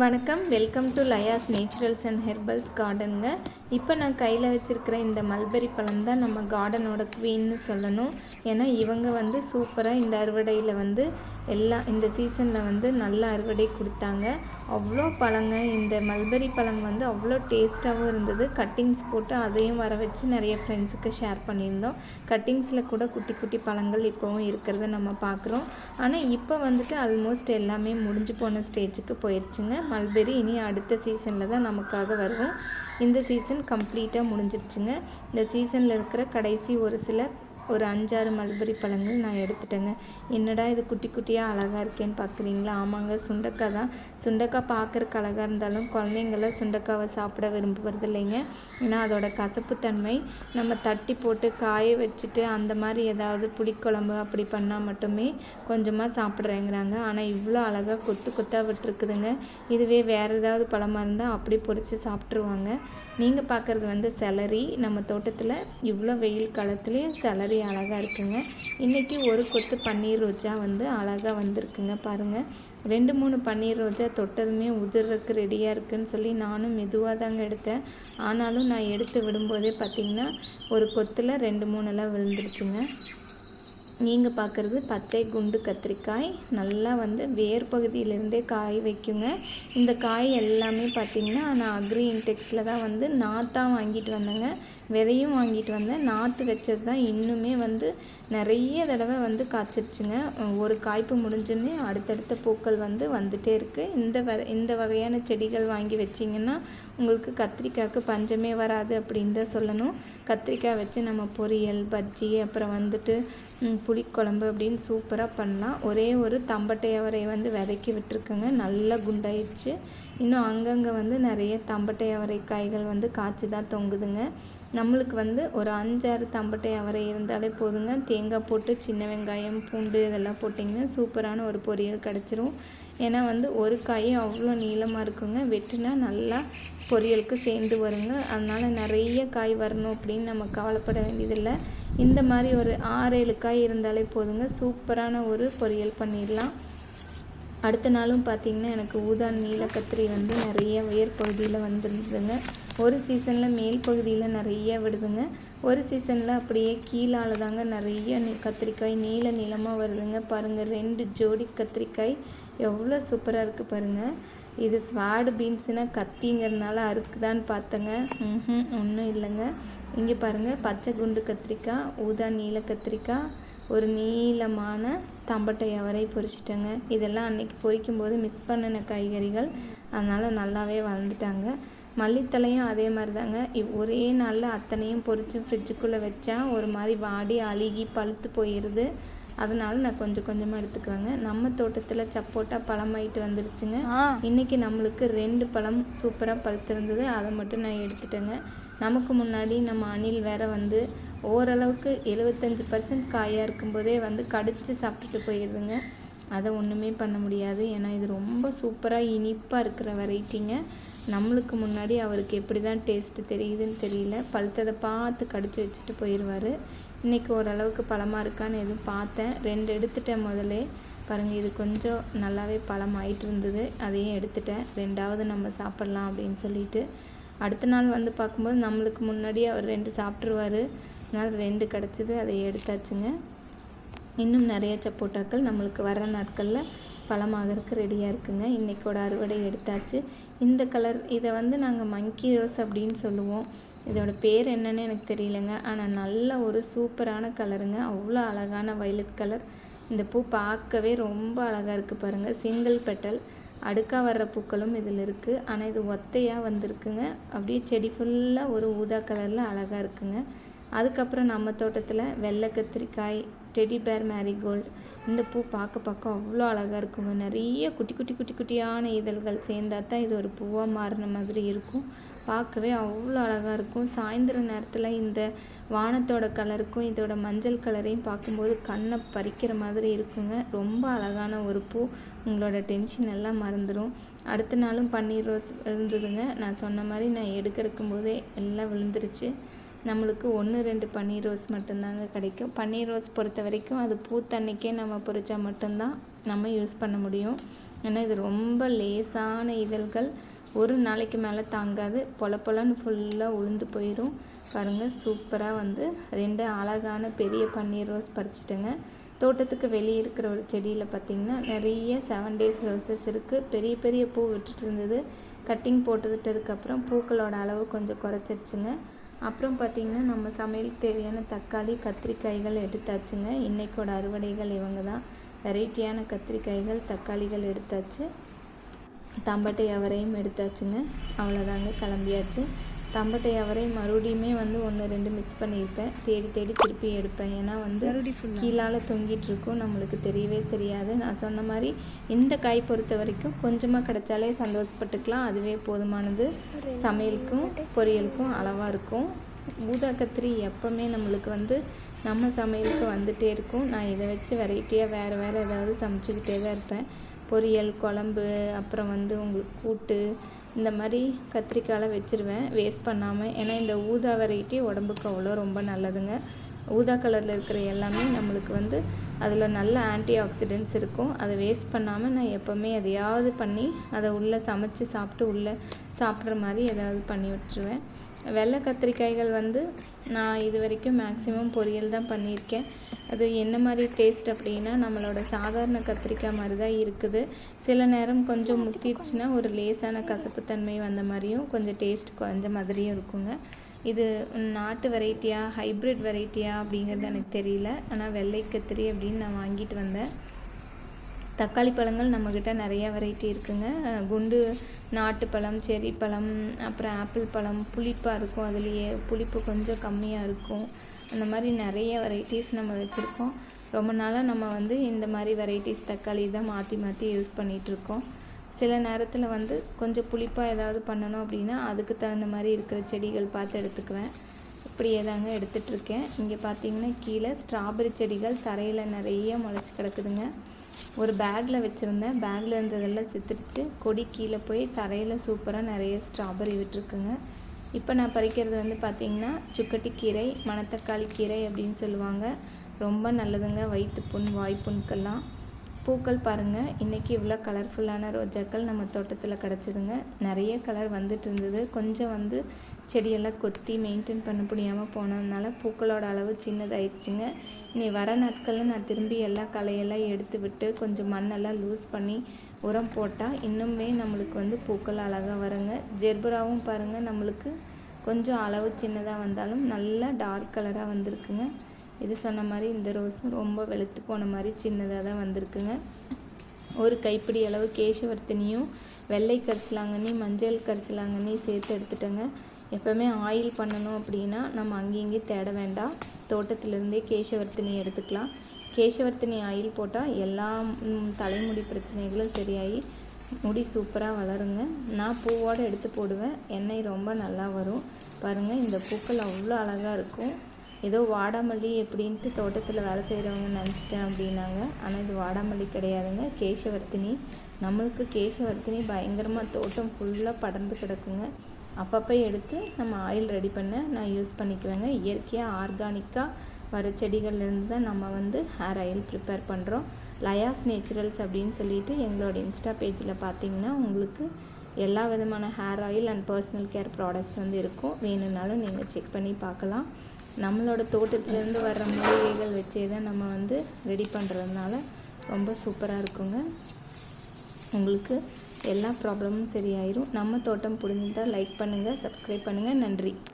வணக்கம். Welcome to Layas naturals and herbals கார்டனுங்க இப்போ நான் கையில் வச்சுருக்கிற இந்த மல்பெரி பழம் தான் நம்ம கார்டனோட குவீன்னு சொல்லணும். ஏன்னா இவங்க வந்து சூப்பராக இந்த அறுவடையில் வந்து எல்லா இந்த சீசனில் வந்து நல்ல அறுவடை கொடுத்தாங்க. அவ்வளோ பழங்க. இந்த மல்பெரி பழம் வந்து அவ்வளோ டேஸ்ட்டாகவும் இருந்தது. கட்டிங்ஸ் போட்டு அதையும் வர வச்சு நிறைய ஃப்ரெண்ட்ஸுக்கு ஷேர் பண்ணியிருந்தோம். கட்டிங்ஸில் கூட குட்டி குட்டி பழங்கள் இப்போவும் இருக்கிறத நம்ம பார்க்குறோம். ஆனால் இப்போ வந்துட்டு ஆல்மோஸ்ட் எல்லாமே முடிஞ்சு போன ஸ்டேஜுக்கு போயிடுச்சுங்க மல்பெரி இனி அடுத்த சீசனில் தான் நமக்காக வருவோம் இந்த சீசன் கம்ப்ளீட்டாக முடிஞ்சிருச்சுங்க. இந்த சீசனில் இருக்கிற கடைசி ஒரு சில ஒரு அஞ்சாறு மல்பரி பழங்கள் நான் எடுத்துட்டேங்க. என்னடா இது குட்டி குட்டியாக அழகாக இருக்கேன்னு பார்க்குறீங்களா ஆமாங்க சுண்டக்காய் தான். சுண்டக்காய் பார்க்குறக்கு அழகாக இருந்தாலும் குழந்தைங்கள சுண்டக்காவை சாப்பிட விரும்புவது இல்லைங்க. ஏன்னா அதோட கசப்புத்தன்மை நம்ம தட்டி போட்டு காய வச்சுட்டு அந்த மாதிரி ஏதாவது புளிக்குழம்பு அப்படி பண்ணால் மட்டுமே கொஞ்சமாக சாப்பிட்றேங்கிறாங்க. ஆனால் இவ்வளோ அழகாக கொத்து கொத்தாக விட்டுருக்குதுங்க. இதுவே வேறு ஏதாவது பழமாக இருந்தால் அப்படி பொறிச்சு சாப்பிட்ருவாங்க நீங்கள் பார்க்குறது வந்து செலரி நம்ம தோட்டத்தில் இவ்வளோ வெயில் காலத்துலேயும் செலரி அழகாக இருக்குங்க. இன்றைக்கி ஒரு கொத்து பன்னீர் ரோஜா வந்து அழகாக வந்திருக்குங்க பாருங்கள் ரெண்டு மூணு பன்னீர் ரோஜா தொட்டதுமே உதிர்றதுக்கு ரெடியாக இருக்குதுன்னு சொல்லி நானும் மெதுவாக தாங்க எடுத்தேன். ஆனாலும் நான் எடுத்து விடும்போதே பார்த்திங்கன்னா ஒரு கொத்தில் ரெண்டு மூணுலாம் விழுந்துருச்சுங்க. நீங்கள் பார்க்குறது பச்சை குண்டு கத்திரிக்காய். நல்லா வந்து வேர் பகுதியிலேருந்தே காய் வைக்குங்க. இந்த காய் எல்லாமே பார்த்திங்கன்னா நான் அக்ரி இன்டெக்ஸில் தான் வந்து நாற்றாக வாங்கிட்டு வந்தேங்க. விதையும் வாங்கிட்டு வந்தேன். நாற்று வச்சது தான் இன்னுமே வந்து நிறைய தடவை வந்து காய்ச்சிருச்சுங்க. ஒரு காய்ப்பு முடிஞ்சோடனே அடுத்தடுத்த பூக்கள் வந்து வந்துகிட்டே இருக்குது இந்த வ இந்த வகையான செடிகள் வாங்கி வச்சிங்கன்னா உங்களுக்கு கத்திரிக்காய்க்கு பஞ்சமே வராது அப்படின்னு தான் சொல்லணும். கத்திரிக்காய் வச்சு நம்ம பொரியல் பஜ்ஜி அப்புறம் வந்துட்டு புளிக்குழம்பு அப்படின்னு சூப்பராக பண்ணலாம். ஒரே ஒரு தம்பட்டை அவரை வந்து விதைக்கி விட்டுருக்கோங்க. நல்லா குண்டாயிடுச்சு. இன்னும் அங்கங்கே வந்து நிறைய தம்பட்டை அவரை காய்கள் வந்து காய்ச்சி தான் தொங்குதுங்க. நம்மளுக்கு வந்து ஒரு அஞ்சாறு தம்பட்டை அவரை இருந்தாலே போதுங்க. தேங்காய் போட்டு சின்ன வெங்காயம் பூண்டு இதெல்லாம் போட்டிங்கன்னா சூப்பரான ஒரு பொரியல் கிடச்சிரும். ஏன்னா வந்து ஒரு காய் அவ்வளோ நீளமாக இருக்குங்க. வெட்டினா நல்லா பொரியலுக்கு சேர்ந்து வருங்க. அதனால் நிறைய காய் வரணும் அப்படின்னு நம்ம கவலைப்பட வேண்டியதில்லை. இந்த மாதிரி ஒரு ஆறு ஏழு காய் இருந்தாலே போதுங்க. சூப்பரான ஒரு பொரியல் பண்ணிடலாம். அடுத்த நாளும் பார்த்திங்கன்னா எனக்கு ஊதா நீல கத்திரி வந்து நிறைய உயர் பகுதியில் வந்துருந்துங்க ஒரு சீசனில் மேல் பகுதியில் நிறைய விடுதுங்க. ஒரு சீசனில் அப்படியே கீழால் தாங்க நிறைய கத்திரிக்காய் நீல நீளமாக வருதுங்க. பாருங்கள் ரெண்டு ஜோடி கத்திரிக்காய். எவ்வளோ சூப்பராக இருக்குது பாருங்கள் இது ஸ்வாடு பீன்ஸுனால் கத்திங்கிறதுனால அறுக்குதான்னு பார்த்தேங்க. ம் ஒன்றும் இல்லைங்க. இங்கே பாருங்கள் பச்சை குண்டு கத்திரிக்காய் ஊதா நீல கத்திரிக்காய் ஒரு நீளமான தம்பட்டை அவரை பொரிச்சிட்டேங்க. இதெல்லாம் அன்றைக்கி பொரிக்கும் போது மிஸ் பண்ணின காய்கறிகள். அதனால் நல்லாவே வளர்ந்துட்டாங்க. மல்லித்தலையும் அதே மாதிரி தாங்க ஒரே நாளில் அத்தனையும் பொரித்து ஃப்ரிட்ஜுக்குள்ளே வச்சா ஒரு மாதிரி வாடி அழுகி பழுத்து போயிடுது அதனால நான் கொஞ்சம் கொஞ்சமாக எடுத்துக்குவேங்க. நம்ம தோட்டத்தில் சப்போட்டா பழமாயிட்டு வந்துருச்சுங்க. இன்றைக்கி நம்மளுக்கு ரெண்டு பழம் சூப்பராக பழுத்திருந்தது. அதை மட்டும் நான் எடுத்துட்டேங்க. நமக்கு முன்னாடி நம்ம அணில் வேற வந்து ஓரளவுக்கு எழுபத்தஞ்சி பர்சன்ட் காயாக இருக்கும்போதே வந்து கடித்து சாப்பிட்டுட்டு போயிடுதுங்க அதை ஒன்றுமே பண்ண முடியாது. ஏன்னா இது ரொம்ப சூப்பராக இனிப்பாக இருக்கிற வெரைட்டிங்க நம்மளுக்கு முன்னாடி அவருக்கு எப்படி தான் டேஸ்ட்டு தெரியுதுன்னு தெரியல. பழுத்ததை பார்த்து கடிச்சு வச்சுட்டு போயிடுவார் இன்றைக்கி ஓரளவுக்கு பழமாக இருக்கான்னு எதுவும் பார்த்தேன். ரெண்டு எடுத்துட்டேன் முதலே. பாருங்கள் இது கொஞ்சம் நல்லாவே பழம் ஆயிட்டு இருந்தது. அதையும் எடுத்துட்டேன். ரெண்டாவது நம்ம சாப்பிட்லாம் அப்படின்னு சொல்லிட்டு. அடுத்த நாள் வந்து பார்க்கும்போது நம்மளுக்கு முன்னாடியே அவர் ரெண்டு சாப்பிட்ருவார் அதனால் ரெண்டு கிடச்சிது அதை எடுத்தாச்சுங்க. இன்னும் நிறைய சப்போட்டாக்கள் நம்மளுக்கு வர நாட்களில் பழமாகறதுக்கு ரெடியாக இருக்குங்க. இன்றைக்கோட அறுவடை எடுத்தாச்சு. இந்த கலர் இதை வந்து நாங்கள் மங்கி ரோஸ் அப்படின்னு சொல்லுவோம். இதோட பேர் என்னன்னு எனக்கு தெரியலங்க. ஆனால் நல்ல ஒரு சூப்பரான கலருங்க அவ்வளோ அழகான வயலட் கலர் இந்த பூ பார்க்கவே ரொம்ப அழகாக இருக்குது பாருங்கள் சிங்கிள் பெட்டல் அடுக்காக வர்ற பூக்களும் இதில் இருக்குது ஆனால் இது ஒத்தையாக வந்திருக்குங்க. அப்படியே செடி ஃபுல்லாக ஒரு ஊதா கலரில் அழகாக இருக்குங்க. அதுக்கப்புறம் நம்ம தோட்டத்தில் வெள்ளை கத்திரிக்காய் டெடி பேர் மேரிகோல்டு இந்த பூ பார்க்க பார்க்க அவ்வளோ அழகாக இருக்குங்க. நிறைய குட்டி குட்டி குட்டி குட்டியான இதழ்கள் சேர்ந்தா தான் இது ஒரு பூவாக மாறின மாதிரி இருக்கும். பார்க்கவே அவ்வளோ அழகாக இருக்கும். சாயந்தர நேரத்தில் இந்த வானத்தோட கலருக்கும் இதோட மஞ்சள் கலரையும் பார்க்கும்போது கண்ணை பறிக்கிற மாதிரி இருக்குங்க. ரொம்ப அழகான ஒரு பூ. உங்களோட டென்ஷன் எல்லாம் மறந்துடும் அடுத்த நாளும் பன்னீர் ரோஸ் இருந்ததுங்க. நான் சொன்ன மாதிரி நான் எடுக்கிறக்கும் போதே எல்லாம் விழுந்துருச்சு. நம்மளுக்கு ஒன்று ரெண்டு பன்னீர் ரோஸ் மட்டும்தாங்க கிடைக்கும். பன்னீர் ரோஸ் பொறுத்த வரைக்கும் அது பூத்தன்னைக்கே நம்ம பொறிச்சா மட்டும்தான் நம்ம யூஸ் பண்ண முடியும். ஏன்னா இது ரொம்ப லேசான இதழ்கள். ஒரு நாளைக்கு மேலே தாங்காது. பொல பொலன்னு ஃபுல்லாக உளுந்து போயிடும் பாருங்கள் சூப்பராக வந்து ரெண்டு அழகான பெரிய பன்னீர் ரோஸ் பறிச்சிட்டுங்க. தோட்டத்துக்கு வெளியே இருக்கிற ஒரு செடியில் பார்த்திங்கன்னா நிறைய செவன் டேஸ் ரோசஸ் இருக்குது பெரிய பெரிய பூ விட்டுட்டு இருந்தது. கட்டிங் போட்டுக்கிட்டதுக்கப்புறம் பூக்களோட அளவு கொஞ்சம் குறைச்சிருச்சுங்க. அப்புறம் பார்த்திங்கன்னா நம்ம சமையலுக்கு தேவையான தக்காளி கத்திரிக்காய்கள் எடுத்தாச்சுங்க. இன்றைக்கோட அறுவடைகள் இவங்க தான். வெரைட்டியான கத்திரிக்காய்கள் தக்காளிகள் எடுத்தாச்சு. தம்பட்டை அவரையும் எடுத்தாச்சுங்க. அவ்வளோதாங்க கிளம்பியாச்சு. தம்பட்டை அவரை மறுபடியுமே வந்து ஒன்று ரெண்டு மிஸ் பண்ணியிருப்பேன். தேடி தேடி திருப்பி எடுப்பேன். ஏன்னா வந்து கீழால் தொங்கிட்டு இருக்கும். நம்மளுக்கு தெரியவே தெரியாது. நான் சொன்ன மாதிரி இந்த காய் பொறுத்த வரைக்கும் கொஞ்சமாக கிடைச்சாலே சந்தோஷப்பட்டுக்கலாம். அதுவே போதுமானது. சமையலுக்கும் பொரியலுக்கும் அளவாக இருக்கும். ஊதா கத்திரி எப்போவுமே நம்மளுக்கு வந்து நம்ம சமையலுக்கு வந்துகிட்டே இருக்கும். நான் இதை வச்சு வெரைட்டியாக வேறு வேறு ஏதாவது சமைச்சிக்கிட்டே தான் இருப்பேன். பொரியல் குழம்பு அப்புறம் வந்து உங்களுக்கு கூட்டு இந்த மாதிரி கத்திரிக்காயில் வச்சுருவேன். வேஸ்ட் பண்ணாமல் ஏன்னா இந்த ஊதா வெரைட்டி உடம்புக்கு அவ்வளோ ரொம்ப நல்லதுங்க. ஊதா கலரில் இருக்கிற எல்லாமே நம்மளுக்கு வந்து அதில் நல்ல ஆன்டி ஆக்சிடென்ட்ஸ் இருக்கும். அதை வேஸ்ட் பண்ணாமல் நான் எப்போவுமே எதையாவது பண்ணி அதை உள்ளே சமைச்சு சாப்பிட்டு உள்ளே சாப்பிட்ற மாதிரி எதாவது பண்ணி விட்டுருவேன். வெள்ளை கத்திரிக்காய்கள் வந்து நான் இது வரைக்கும் மேக்ஸிமம் பொரியல் தான் பண்ணியிருக்கேன். அது என்ன மாதிரி டேஸ்ட் அப்படின்னா நம்மளோட சாதாரண கத்திரிக்காய் மாதிரி தான் இருக்குது. சில நேரம் கொஞ்சம் முத்திடுச்சுன்னா ஒரு லேசான கசப்புத்தன்மை வந்த மாதிரியும் கொஞ்சம் டேஸ்ட் குறைஞ்ச மாதிரியும் இருக்குங்க. இது நாட்டு வெரைட்டியா ஹைப்ரிட் வெரைட்டியா அப்படிங்கிறது எனக்கு தெரியல. ஆனால் வெள்ளை கத்திரி அப்படின்னு நான் வாங்கிட்டு வந்தேன். தக்காளி பழங்கள் நம்மக்கிட்ட நிறைய வெரைட்டி இருக்குங்க. குண்டு நாட்டு பழம் செரி பழம் அப்புறம் ஆப்பிள் பழம் புளிப்பாக இருக்கும் அதுலேயே. புளிப்பு கொஞ்சம் கம்மியாக இருக்கும். அந்த மாதிரி நிறைய வெரைட்டிஸ் நம்ம வச்சுருக்கோம். ரொம்ப நாளாக நம்ம வந்து இந்த மாதிரி வெரைட்டிஸ் தக்காளி தான் மாற்றி மாற்றி யூஸ் பண்ணிகிட்ருக்கோம் சில நேரத்தில் வந்து கொஞ்சம் புளிப்பாக ஏதாவது பண்ணணும் அப்படின்னா அதுக்கு தகுந்த மாதிரி இருக்கிற செடிகள் பார்த்து எடுத்துக்குவேன். இப்படியே தாங்க எடுத்துகிட்ருக்கேன் இங்கே பார்த்தீங்கன்னா கீழே ஸ்ட்ராபெரி செடிகள் தரையில் நிறைய முளைச்சி கிடக்குதுங்க. ஒரு பேக்கில் வச்சுருந்தேன். பேக்கில் இருந்ததெல்லாம் சித்திரிச்சு கொடி கீழே போய் தரையில் சூப்பராக நிறைய ஸ்ட்ராபெரி விட்டுருக்குங்க. இப்போ நான் பறிக்கிறது வந்து பார்த்திங்கன்னா சுக்கட்டி கீரை மணத்தக்காளி கீரை அப்படின்னு சொல்லுவாங்க. ரொம்ப நல்லதுங்க. வயிற்று புண் வாய்ப்புண்கெல்லாம் பூக்கள் பாருங்கள் இன்றைக்கி இவ்வளோ கலர்ஃபுல்லான ரோஜாக்கள் நம்ம தோட்டத்தில் கிடச்சிதுங்க. நிறைய கலர் வந்துட்டு இருந்தது. கொஞ்சம் வந்து செடியெல்லாம் கொத்தி மெயின்டைன் பண்ண முடியாமல் போனதுனால பூக்களோட அளவு சின்னதாயிடுச்சுங்க. நீ வர நாட்களில் நான் திரும்பி எல்லா களையெல்லாம் எடுத்து விட்டு கொஞ்சம் மண்ணெல்லாம் லூஸ் பண்ணி உரம் போட்டால் இன்னுமே நம்மளுக்கு வந்து பூக்கள் அழகாக வருங்க. ஜெர்பராவும் பாருங்கள் நம்மளுக்கு கொஞ்சம் அளவு சின்னதாக வந்தாலும் நல்லா டார்க் கலராக வந்திருக்குங்க. இது சொன்ன மாதிரி இந்த ரோஸும் ரொம்ப வெளுத்து போன மாதிரி சின்னதாக தான் வந்திருக்குங்க. ஒரு கைப்பிடி அளவு கேசவர்த்தினியும் வெள்ளை கரிசலாங்கண்ணி மஞ்சள் கரிசலாங்கண்ணி சேர்த்து எடுத்துட்டேங்க. எப்போவுமே ஆயில் பண்ணணும் அப்படின்னா நம்ம அங்கேயும் தேட வேண்டாம். தோட்டத்திலேருந்தே கேசவர்த்தினி எடுத்துக்கலாம். கேசவர்த்தினி ஆயில் போட்டால் எல்லா தலைமுடி பிரச்சனைகளும் சரியாகி முடி சூப்பராக வளருங்க. நான் பூவோடு எடுத்து போடுவேன். எண்ணெய் ரொம்ப நல்லா வரும். பாருங்கள் இந்த பூக்கள் அவ்வளோ அழகாக இருக்கும். ஏதோ வாடாமல்லி எப்படின்ட்டு தோட்டத்தில் வேலை செய்கிறவங்க நினச்சிட்டேன் அப்படின்னாங்க. ஆனால் இது வாடாமல்லி கிடையாதுங்க. கேசவர்த்தினி. நம்மளுக்கு கேசவர்த்தினி பயங்கரமாக தோட்டம் ஃபுல்லாக படர்ந்து கிடக்குங்க. அப்பப்போ எடுத்து நம்ம ஆயில் ரெடி பண்ண நான் யூஸ் பண்ணிக்குவேங்க. இயற்கையாக ஆர்கானிக்காக வர செடிகள்லேருந்து தான் நம்ம வந்து ஹேர் ஆயில் ப்ரிப்பேர் பண்ணுறோம் லயாஸ் நேச்சுரல்ஸ் அப்படின்னு சொல்லிட்டு எங்களோட இன்ஸ்டா பேஜில் பார்த்தீங்கன்னா உங்களுக்கு எல்லா விதமான hair oil and personal care products வந்து இருக்கும். வேணும்னாலும் நீங்கள் செக் பண்ணி பார்க்கலாம். நம்மளோட தோட்டத்துலேருந்து வர்ற மூலிகைகள் வச்சே தான் நம்ம வந்து ரெடி பண்ணுறதுனால ரொம்ப சூப்பராக இருக்குங்க. உங்களுக்கு எல்லா ப்ராப்ளமும் சரியாயிரும். நம்ம தோட்டம் பிடிச்சிருந்தால் லைக் பண்ணுங்கள் சப்ஸ்கிரைப் பண்ணுங்கள் நன்றி.